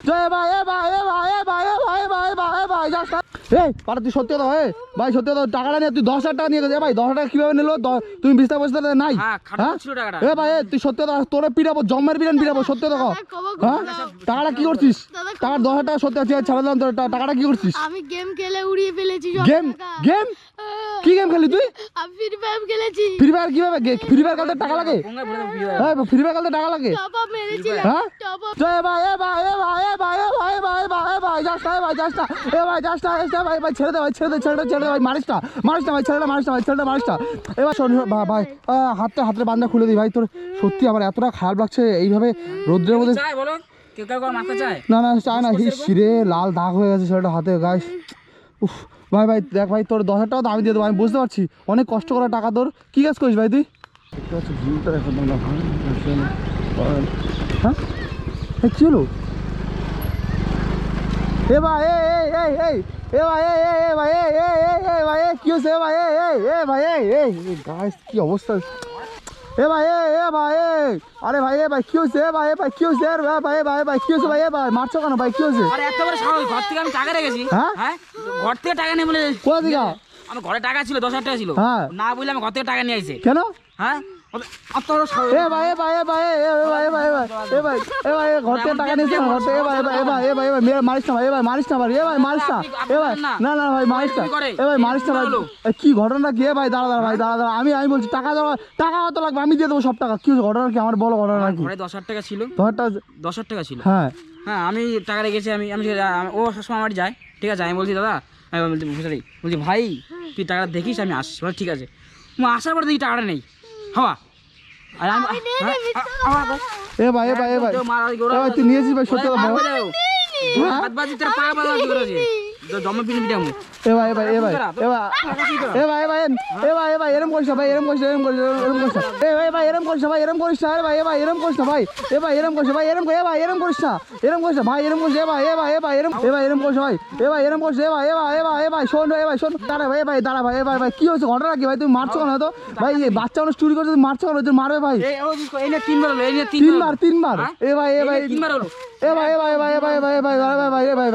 তুই সত্যি কথা এ ভাই সত্যি কথা টাকাটা নিয়ে তুই দশ হাজার টাকা নিয়ে গেছে ভাই দশ হাজার টাকা কীভাবে নিলো? দ- তুমি বিস্তা বসতে নাই। হ্যাঁ। এ ভাই তুই সত্যি কথা তোরে পিটাবো জম্মের বিরান পিটাবো সত্যি কথা হ্যাঁ? টাকাটা কি করছিস? দশ হাজার টাকা সত্যি আছে ছাড়া দিলাম তোর টাকাটা কি করছিস? আমি গেম খেলে উড়িয়ে ফেলেছি গেম গেম আহ, কি গেম খেলি তুই আমি ফ্রি ফায়ার খেলেছি ফ্রি ফায়ার কীভাবে ফ্রি ফায়ার খেলতে টাকা লাগে হ্যাঁ ফ্রি ফায়ার খেলতে টাকা লাগে টপ আপ মেরেছিলাম হ্যাঁ? টপ আপ জয় ভাই এ ভাই এ ভাই এ ভাই এ ভাই এ ভাই এ ভাই এ ভাই যাস না ভাই যাস না এ ভাই যাস না যাস ভাই ভাই ছেড়ে দে ভাই ছেড়ে দে ছেড়ে দে ছেড়ে দে ভাই মারিস না মারিস না ভাই ছেড়ে দে মারিস না ভাই ছেড়ে দে মারিস না এবার শোন শোন, ভা- ভাই আহ, হাতটা হাতের খুলে দিই ভাই তোর সত্যি আমার এতটা খারাপ লাগছে এইভাবে রোদ্রের মধ্যে চায় বলো কেউ কেউ মারতে চায় না না চায় না হিস শিরে লাল দাগ হয়ে গেছে ছেলেটা হাতে গাছ উফ ভাই ভাই দেখ ভাই তোর দশ হাজার টাকা তো আমি দিয়ে দেবো আমি বুঝতে পারছি অনেক কষ্ট করা টাকা তোর কি কাজ করিস ভাই তুই হ্যাঁ কি হলো এ ভাই এ এ এ এ এ ভাই এ এ এ ভাই এ এ এ এ ভাই এ কি হয়েছে এ ভাই এ এ এ ভাই এ এ গাছ কি অবস্থা এ ভাই এ এ ভাই এ। আরে ভাই এ ভাই কি হয়েছে এ ভাই এ ভাই কি হয়েছে এ ভাই ভাই ভাই ভাই কি হয়েছে ভাই এ ভাই? মারছো কেন ভাই কি হয়েছে আরে এত বড় সাহস ঘর থেকে আমি টাকা রেখেছি। হ্যাঁ? হ্যাঁ? ঘর থেকে টাকা নিয়ে বলে কোথা থেকে? আমার ঘরে টাকা ছিল দশ হাজার টাকা ছিল। হ্যাঁ। না বলে আমি ঘর থেকে টাকা নিয়ে আইছে। কেন? হ্যাঁ? কি ঘটনা কি ভাই দাঁড়া ভাই দাঁড়া দাঁড়া আমি আমি বলছি টাকা দেওয়া টাকা অত লাগবে আমি দিয়ে দেবো সব টাকা কি ঘটনা কি আমার বলো ঘটনা কি দশ হাজার টাকা ছিল দশ হাজার টাকা ছিল হ্যাঁ হ্যাঁ আমি টাকা রেখেছি আমি আমি ও সবসময় আমার যায় ঠিক আছে আমি বলছি দাদা আমি বলছি ভাই তুই টাকাটা দেখিস আমি আসছি ঠিক আছে আসার পর দেখি টাকাটা নেই হওয়া আর আমি হ্যাঁ, এ ভাই এ ভাই এ ভাই। এ ভাই তুই নিয়েছিস ভাই সত্যি কথা হ্যাঁ? হাত বাজি তোর পা বাজা করেছে তো জমা এ ভাই এ ভাই এ ভাই এ ভাই এ ভাই এ ভাই এ ভাই এ ভাই এরম করিস ভাই এরম করিস এরম করিস এরম করিস এ ভাই ভাই এরম করিস ভাই এরম করিস না এ ভাই এ ভাই এরম করিস ভাই এ ভাই এরম করিস ভাই এরম এ ভাই এরম করিস না এরম করিস না ভাই এরম করিস এ ভাই এ ভাই এ ভাই এরম এ ভাই এরম করিস না ভাই এ ভাই এরম করিস এ ভাই এ ভাই এ ভাই এ ভাই শোন এ ভাই শোন দাঁড়া ভাই ভাই দাঁড়া ভাই এ ভাই ভাই কি হয়েছে ঘটনা কি ভাই তুমি মারছো কেন তো ভাই বাচ্চা মানুষ চুরি করছে তুমি মারছো কেন তুই মারবে ভাই তিনবার নে তিনবার তিনবার হ্যাঁ? এ ভাই এ ভাই তিনবার এ ভাই এ ভাই এ ভাই এ ভাই এ ভাই এ ভাই ভাই ভাই এ ভাই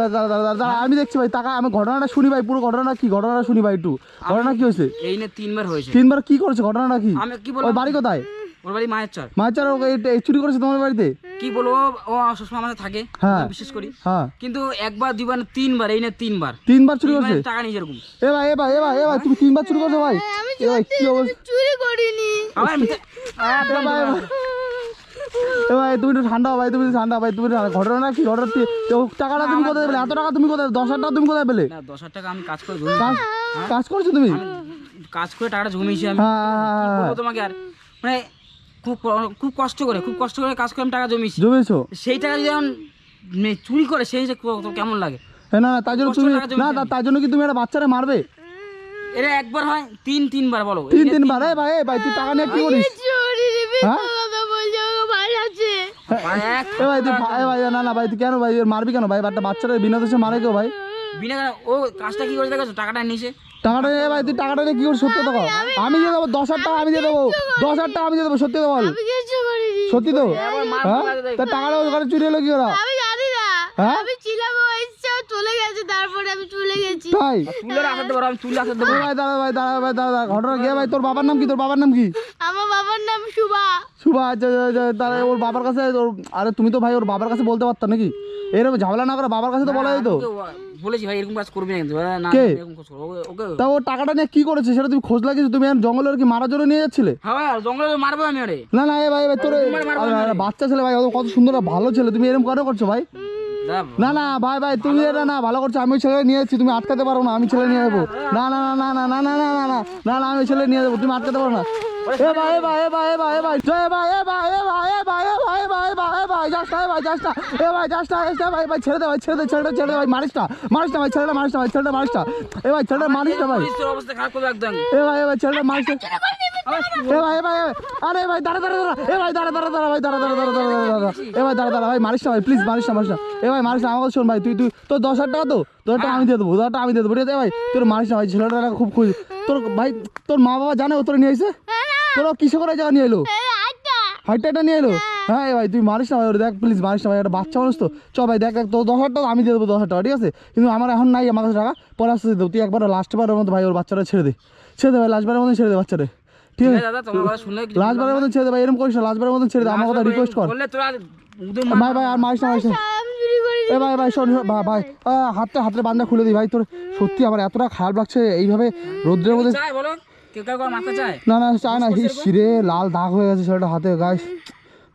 আমি দেখছি ভাই টাকা আমি ঘটনাটা শুনি ভাই পুরো ঘটনাটা কি? ঘটনাটা শুনি ভাই একটু। ঘটনা কি হয়েছে? এই নে তিনবার হয়েছে। তিনবার কি করেছে? ঘটনাটা কি? আমি কি বলব বাড়ি কোথায়? ওর বাড়ি মায়ের চর করেছে তোমার বাড়িতে? কি বলব? ও সবসময় আমাদের থাকে হ্যাঁ। বিশেষ করি। হ্যাঁ। কিন্তু একবার দুইবার তিনবার এই না তিনবার। তিনবার চুরি করছে? টাকা নিয়ে যেরকম এ ভাই এ ভাই এ ভাই এ ভাই তুমি তিনবার চুরি করছ ভাই? এ ভাই কি অবস্থা? চুরি করিনি। আমার মিথ্যে- আহ, এ ভাই, তুমি একটু ঠান্ডা ভাই তুমি ঠান্ডা ভাই তুমি ঘটনা কি? ঘটনা তো টাকাটা তুমি কোথায় পেলে? এত টাকা তুমি কোথায় দশ হাজার টাকা তুমি কোথায় পেলে? দশ হাজার টাকা আমি কাজ করে কাজ কাজ করছ তুমি? কাজ করে টাকাটা জমিয়েছি আমি। হ্যাঁ, হ্যাঁ, হ্যাঁ, তোমাকে আর? মানে খুব খুব কষ্ট করে খুব কষ্ট করে কাজ করে আমি টাকা জমিয়েছি। জমেছো সেই টাকা যদি এখন চুরি করে সেই হিসেবে তো কেমন লাগে? না না তার জন্য তুমি না তা- তার জন্য কি তুমি একটা বাচ্চারা মারবে? এটা একবার হয় তিন তিনবার বলো। তিন তিনবার? এ ভাই ভাই তুই টাকা নিয়ে কি করিস? হ্যাঁ? কথা বলছে আমাকে ভাই আছে এক এ ভাই তুই ভাই ভাই না না ভাই তুই কেন ভাই এর মারবি কেন ভাই? একটা বাচ্চারা বিনা দোষে মারে কেউ ভাই? বিনা ও কাজটা কি করে দেখেছ? টাকাটা নিছে টাকাটা নিয়ে ভাই তুই টাকাটা নিয়ে কি করে সত্যি দেখো আমি দিয়ে দেবো দশ হাজার টাকা আমি দিয়ে দেবো দশ হাজার টাকা আমি দিয়ে দেবো সত্যি তো বল। আমি কিছু সত্যি তো? হ্যাঁ। তা টাকাটা ওখানে চুরি হলো কি ওরা? আমি জানি না। হ্যাঁ? আমি ছিলাম চলে গেছে তারপরে আমি চলে গেছি। তাই? তুলে আসাতে পারো আমি তুলে আসাতে এ ভাই দাঁড়া ভাই দাঁড়া ভাই দাঁড়া দাঁড়া। ঘটনা কি ভাই তোর বাবার নাম কি? তোর বাবার নাম কি? আমার বাবার নাম শুভা। শুভা তাহলে ওর বাবার কাছে আরে তুমি তো ভাই ওর বাবার কাছে বলতে পারতা নাকি? এরকম ঝামেলা না করে বাবার কাছে তো বলা যেত? বলেছি ভাই এরকম কাজ করবি না কিন্তু। না এরকম কাজ করব। ওকে- ওকে তা ও টাকাটা নিয়ে কি করেছে? সেটা তুমি খোঁজ লাগিয়েছো? তুমি কি মারার জন্য নিয়ে যাচ্ছিলে? হ্যাঁ জঙ্গলে মারবো আমি আরে না না এ ভাই ভাই তোর। বাচ্চা ছেলে ভাই ও কত সুন্দর ভালো ছেলে। তুমি এরকম কেন করছ ভাই? না না ভাই ভাই তুমি এটা না ভালো করছ আমি ছেলে নিয়ে যাচ্ছি তুমি আটকাতে পারো না আমি ছেলে নিয়ে যাব না না না না না না না না না না না আমি ছেলে নিয়ে যাব তুমি আটকাতে পারো না এ ভাই এ ভাই এ ভাই এ ভাই এ ভাই জয় ভাই এ ভাই এ ভাই এ ভাই এ ভাই এ ভাই এ ভাই ভাই যাস না এ ভাই যাস না এ ভাই যাস না যাস না ভাই ভাই ছেড়ে দে ভাই ছেড়ে দে ছেড়ে দে ছেড়ে দে ভাই মারিস না মারিস না ভাই মারিস না ভাই মারিস না ভাই ছেলেটা মারিস না ভাই পরিস্থিতির অবস্থা খারাপ করে একদম এ ভাই এ ভাই ছেলেটা মারিস না এ ভাই ভাই আরে ভাই দাঁড়া দাঁড়া দাঁড়া এ ভাই দাঁড়া দাঁড়া দাঁড়া ভাই দাঁড়া দাঁড়া দাঁড়া দাঁড়া দাঁড়া এ ভাই দাঁড়া দাঁড়া ভাই মারিস না ভাই প্লিজ মারিস না মারিস না এ ভাই মারিস না আমাকে শোন ভাই তুই তুই তোর দশ হাজার টাকা তো দশ টাকা আমি দিয়ে দেবো দশ টাকা আমি দিয়ে দেবো ঠিক আছে ভাই তোর মারিস না ভাই ছেলেটা খুব খুশি তোর ভাই তোর মা বাবা জানে ও তোর নিয়ে এসে তোর কিসে করে জায়গা নিয়ে এলো? আচ্ছা হাইটটা নিয়ে এলো? হ্যাঁ। হ্যাঁ এ ভাই তুই মারিস না ভাই ওরে দেখ প্লিজ মারিস না ভাই একটা বাচ্চা মানুষ তো। চ ভাই দেখ দেখ তোর দশ হাজার টাকা আমি দিয়ে দেবো দশ হাজার টাকা ঠিক আছে? কিন্তু আমার এখন নাই আমার কাছে টাকা পরে আসতে দেবো তুই একবার লাস্টবারের মতো ভাই ওর বাচ্চাটা ছেড়ে দে। ছেড়ে দে ভাই লাস্টবারের মতো ছেড়ে দে বাচ্চাটা। ঠিক ঠিক আছে লাস্টবারের মতো ছেড়ে দে ভাই এরকম করিস না লাস্টবারের মতো ছেড়ে দে আমার কথা রিকোয়েস্ট কর। ভাই ভাই আর মারিস না মারিস না। করি এ ভাই ভাই শোন ভাই ভাই হাতটা হাতের বান্ধা খুলে দিই ভাই তোর সত্যি আমার এতটা খারাপ লাগছে এইভাবে রোদ্রের মধ্যে কেউ কেউ মাথা চায়? না না চায় না হিস রে লাল দাগ হয়ে গেছে সেটা হাতে গাছ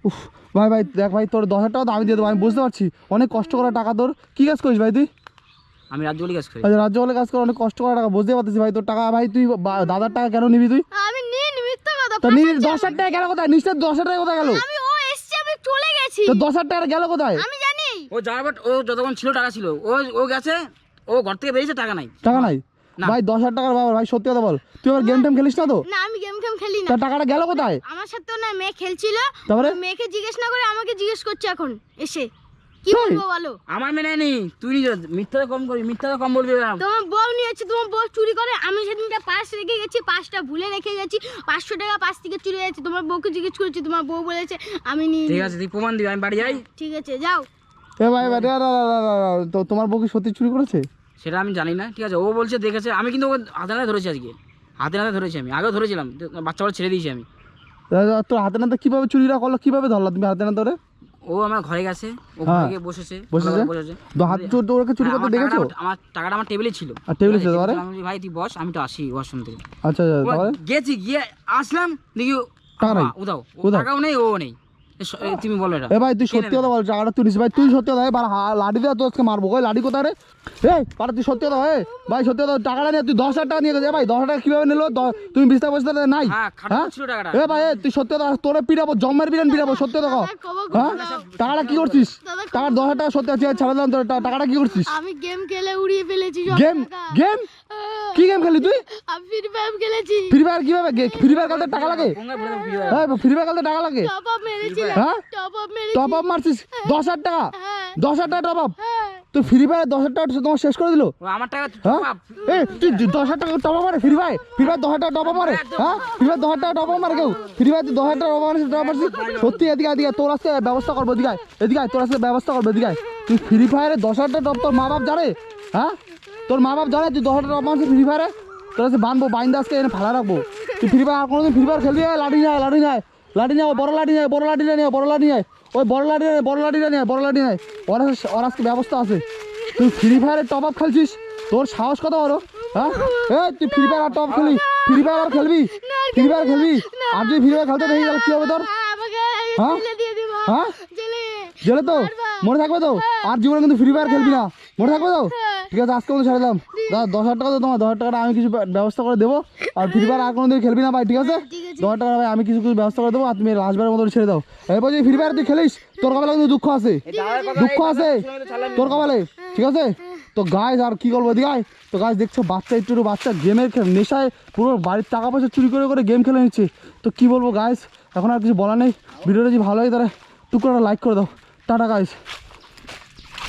উফ ভাই ভাই দেখ ভাই তোর দশ হাজার টাকা তো আমি দিয়ে দেবো আমি বুঝতে পারছি। অনেক কষ্ট করা টাকা তোর। কি কাজ করিস ভাই তুই? আমি রাজ্য কাজ করি। আচ্ছা রাজ্য বলে কাজ করে অনেক কষ্ট করা টাকা বুঝতে পারতেছি ভাই। তোর টাকা ভাই তুই বা- দাদার টাকা কেন নিবি তুই? আমি নিয়ে নি মিথ্যা কথা। তো নিবি দশ হাজার টাকা গেল কোথায়? নিশ্চয় দশ হাজার টাকা কোথায় গেল? আমি ও এসছে আমি চলে গেছি। তো দশ হাজার টাকা গেল কোথায়? আমি জানি। ও যাওয়ার ও যতক্ষণ ছিল টাকা ছিল। ও ও গেছে ও ঘর থেকে বেরিয়েছে টাকা নাই। টাকা নাই। ভাই দশ হাজার টাকার বাবা ভাই সত্যি কথা বল তুই আবার গেম টেম খেলিস না তো না আমি গেম টেম খেলি না তা টাকাটা গেল কোথায় আমার সাথে না মেয়ে খেলছিল তারপরে? মেয়েকে জিজ্ঞেস না করে আমাকে জিজ্ঞেস করছে এখন এসে কি বলব বলো আমার মেনে নি তুই মিথ্যা কম করবি মিথ্যা কম বলবি। তোমার বউ নিয়েছে তোমার বউ চুরি করে আমি সেদিনটা পাঁচ রেখে গেছি পাঁচটা ভুলে রেখে গেছি পাঁচশো টাকা পাঁচ থেকে চুরি গেছে তোমার বউকে জিজ্ঞেস করেছি তোমার বউ বলেছে আমি নিয়ে ঠিক আছে তুই প্রমাণ দিবি আমি বাড়ি যাই ঠিক আছে যাও এ ভাই ভাই রা, রা, রা, রা, রা, রা, তো তোমার বউ কি সত্যি চুরি করেছে সেটা আমি জানি না ঠিক আছে? ও বলছে দেখেছে। আমি কিন্তু ওকে হাতে নাতে ধরেছি আজকে। হাতে নাতে ধরেছি আমি। আগেও ধরেছিলাম। বাচ্চা বাচ্চা ছেড়ে দিয়েছি আমি। তোর হাতে নাতে কীভাবে চুরিটা করল কীভাবে ধরলা তুমি হাতে না ধরে ও আমার ঘরে গেছে ও হ্যাঁ। ঘরে গিয়ে বসেছে বসেছে? বসেছে। তো হাত চোর ওকে চুরি করতে দেখেছ? আমার- টাকাটা আমার টেবিলে ছিল। আর টেবিলে ছিল, তারপরে? আমি ভাই তুই বস আমি তো আসি ওয়াশরুম থেকে। আচ্ছা আচ্ছা গেছি গিয়ে আসলাম দেখি টাকা নাই? উদাও? টাকাও নেই ও নেই। তুমি বলো এটা। এ ভাই তুই সত্যি কথা বল টাকাটা তুই নিস ভাই তুই সত্যি কথা ভাই লাঠি দিয়ে তো আজকে মারবো। ওই লাঠি কোথায় রে? এই পারা তুই সত্যি কথা ভাই ভাই সত্যি কথা টাকাটা নিয়ে তুই দশ হাজার টাকা নিয়ে গেছে ভাই দশ হাজার টাকা কীভাবে নিলো? তুমি বিস্তা বসতে নাই? হ্যাঁ টাকাটা। এ ভাই তুই সত্যি কথা তোরে পিটাবো জম্মের বিরিয়ানি পিটাবো সত্যি কথা হ্যাঁ? টাকাটা কি করছিস? টাকার দশ হাজার টাকা সত্যি আছে ছাড়া দিলাম তোর টাকাটা কি করছিস? আমি গেম খেলে উড়িয়ে ফেলেছি গেম গেম কি গেম খেলি তুই? আমি ফ্রি ফায়ার খেলেছি। ফ্রি ফায়ার কীভাবে? ফ্রি ফায়ার খেলতে টাকা লাগে। হ্যাঁ ফ্রি ফায়ার খেলতে টাকা লাগে। টপ আপ মেরেছিলাম হ্যাঁ? টপ আপ মেরেছি। টপ আপ মারছিস? দশ হাজার টাকা? হ্যাঁ। দশ হাজার টাকা টপ আপ হ্যাঁ। তুই ফ্রি ফায়ার দশ হাজার টাকা তোমার শেষ করে দিল? আমার টাকা হ্যাঁ? বাপ, এ তুই দশ হাজার টাকা টপ আপ মারে? ফ্রি ফায়ার ফ্রি ফায়ার দশ হাজার টাকা টপ আপ মারে? হ্যাঁ? ফ্রি ফায়ার দশ হাজার টাকা টপ আপ মারে কেউ? ফ্রি ফায়ার তুই দশ হাজার টাকা টপ আপ মারিস টপ মারছিস? সত্যি এদিকে এদিকে তোর আজকে ব্যবস্থা করব এদিকে এদিকে তোর আজকে ব্যবস্থা করব এদিকে তুই ফ্রি ফায়ারে দশ হাজার টাকা টপ তোর মা বাপ জানে? হ্যাঁ? তোর মা বাপ জানে তুই দশ হাজার টাকা ফ্রি ফায়ারে তোর বানবো বাইন্দা আজকে এনে ফালা রাখব। তুই ফ্রি ফায়ার আর কোনোদিন ফ্রি ফায়ার খেলবি? লাঠি নেয় লাঠি নেয় লাঠি নেয় বড় লাঠি নেয় বড় লাঠি নিয়ে বড় লাঠি নেয় ওই বড় লাঠি নেয় বড় লাঠি নেয় বড় লাঠি নেয় ওর ওর আজকে ব্যবস্থা আছে। তুই ফ্রি ফায়ারে টপ আপ খেলছিস? তোর সাহস কত বড়? হ্যাঁ? এই তুই ফ্রি ফায়ার আর টপ খেলি। ফ্রি ফায়ার আর খেলবি? ফ্রি ফায়ার খেলবি? আর যদি ফ্রি ফায়ার খেলতে দেখি তাহলে কি হবে তোর? হ্যাঁ, হ্যাঁ? জেলে। হ্যাঁ তো? মনে থাকবে তো? আর জীবনে কিন্তু ফ্রি ফায়ার খেলবি না। মনে থাকবে তো? হ্যাঁ। ঠিক আছে আজকে মতো ছেড়ে দিলাম। দাদা দশ হাজার টাকা তো তোমার দশ হাজার টাকাটা আমি কিছু ব্যবস্থা করে দেবো। আর ফ্রি ফায়ার আর কোনোদিন খেলবি না ভাই ঠিক আছে? দশ হাজার টাকা ভাই আমি কিছু কিছু ব্যবস্থা করে দেবো আর তুমি লাস্টবারের মতো ছেড়ে দাও। এরপর যদি ফ্রি ফায়ার তুই খেলিস? তোর কপালে কিন্তু দুঃখ আছে। দুঃখ আছে? তোর কপালে ঠিক আছে? তো গাছ আর কি করব দিঘায় তো গাছ দেখছ বাচ্চা একটু বাচ্চা গেমের নেশায় পুরো বাড়ির টাকা পয়সা চুরি করে করে গেম খেলে নিচ্ছে। তো কি বলব গাছ এখন আর কিছু বলার নেই। ভিডিওটা যদি ভালো হয় তাহলে টুকরোটা লাইক করে দাও। Tata guys